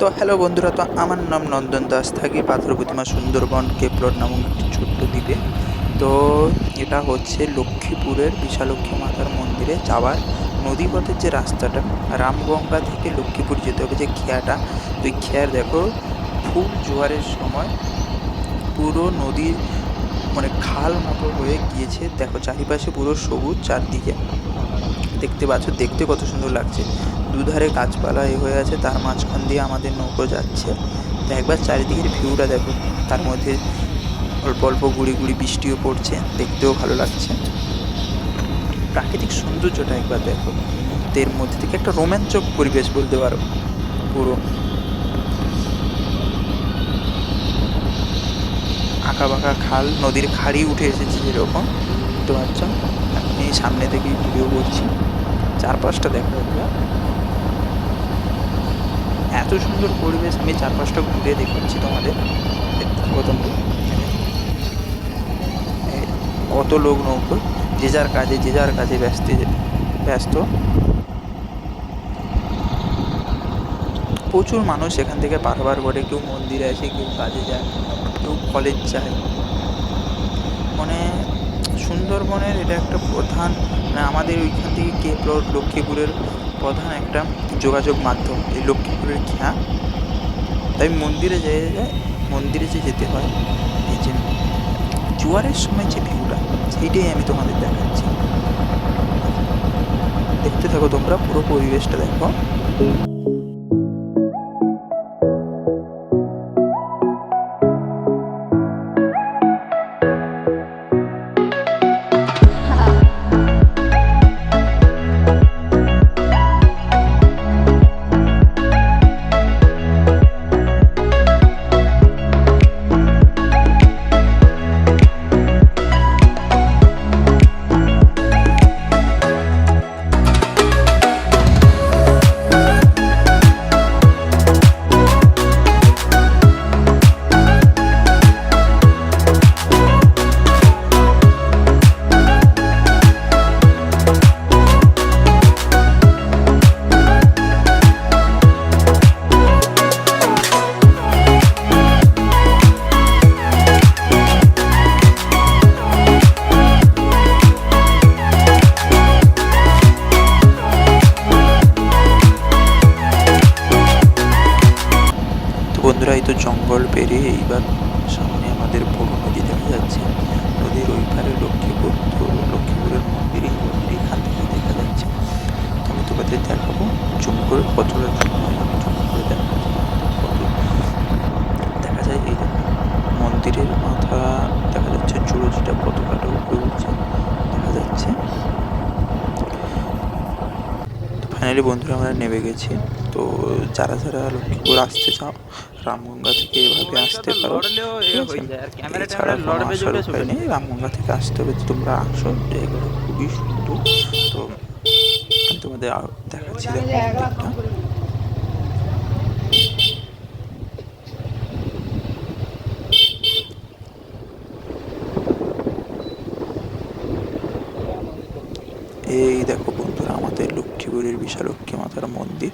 তো হ্যালো বন্ধুরা, তো আমার নাম নন্দন দাস, থাকি পাথর প্রতিমা সুন্দরবন কেপলট নামক একটি ছোট্ট দ্বীপে। তো এটা হচ্ছে লক্ষ্মীপুরের বিশালক্ষী মাতার মন্দিরে যাওয়ার নদীপথের যে রাস্তাটা, রামগঙ্গা থেকে লক্ষ্মীপুর যেতে হবে যে খেয়াটা। ওই খেয়ার দেখো, ফুল জোয়ারের সময় পুরো নদীর মানে খাল মতো হয়ে গিয়েছে। দেখো, চারিপাশে পুরো সবুজ, চারদিকে দেখতে পাচ্ছ, দেখতে কত সুন্দর লাগছে। দুধারে গাছপালা এ হয়ে আছে, তার মাঝখান দিয়ে আমাদের নৌকো যাচ্ছে। তো একবার চারিদিকের ভিউটা দেখো, তার মধ্যে অল্প অল্প গুড়ি গুড়ি বৃষ্টিও পড়ছে, দেখতেও ভালো লাগছে। প্রাকৃতিক সৌন্দর্যটা একবার দেখো। এর মধ্যে থেকে একটা রোমাঞ্চক পরিবেশ বলতে পারো, পুরো। আঁকা বাঁকা খাল, নদীর খাড়ি উঠে এসেছে যেরকম বুঝতে পারছ আমি সামনে থেকেই ভিডিও করছি। চারপাশটা দেখা যাবে এত সুন্দর পরিবেশ, আমি চারপাশটা ঘুরে দেখাচ্ছি তোমাদের। থাকো কত লোক নৌকো, যে যার কাজে, যে যার কাজে ব্যস্ত ব্যস্ত। প্রচুর মানুষ এখান থেকে পারবার করে, কেউ মন্দিরে আসে, কেউ কাজে যায়, কেউ কলেজ যায়। মানে সুন্দরবনের এটা একটা প্রধান মানে আমাদের ওইখান থেকে কেপলট লক্ষ্মীপুরের প্রধান একটা যোগাযোগ মাধ্যম, এই লক্ষ্মীপুরের খেয়া। তাই মন্দিরে যে যায়, মন্দিরে যে যেতে হয়, এই যে জোয়ারের সময় যে ভিউটা, সেইটাই আমি তোমাদের দেখাচ্ছি। দেখতে থাকো তোমরা, পুরো পরিবেশটা দেখো। তো বন্ধুরা এই তো জঙ্গল পেরিয়ে এইবার সামনে আমাদের বড় নদী দেখা যাচ্ছে। নদীর ওই পারে লক্ষ্মীপুর লক্ষ্মীপুরের মন্দির এই মন্দির এখান থেকে দেখা যাচ্ছে। আমি তোমাদের দেখাবো জঙ্গল করে কতটা জুম করে দেখাবো কত দেখা যায় এই দেখো মন্দিরের মাথা দেখা যাচ্ছে চুড়ো যেটা পতাকাটা উপরে উঠছে দেখা যাচ্ছে ফাইনালি বন্ধুরা আমরা নেমে গেছি। তো যারা যারা লক্ষ্মীপুর আসতে চাও রামগঙ্গা থেকে এভাবে আসতে পারো? এছাড়া কোনো আসার উপায় নেই রামগঙ্গা থেকে আসতে হবে। তোমরা আসো জায়গাটা খুবই সুন্দর। তো তোমাদের দেখাচ্ছি দেখো। লক্ষ্মীপুরের বিশালক্ষী মাতার মন্দির।